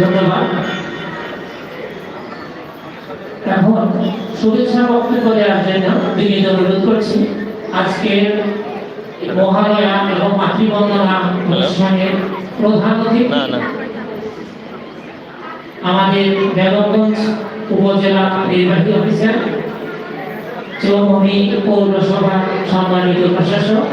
ধন্যবাদ। এখন শুভেচ্ছা বক্তব্য জন্য বিনীত অনুরোধ করছি আজকের মহালয়া এবং মাতৃবন্দনা অনুষ্ঠানের প্রধান অতিথি আমাদের দেবগঞ্জ উপজেলা নির্বাহী অফিসার চৌমনি পৌরসভার সম্মানিত প্রশাসক।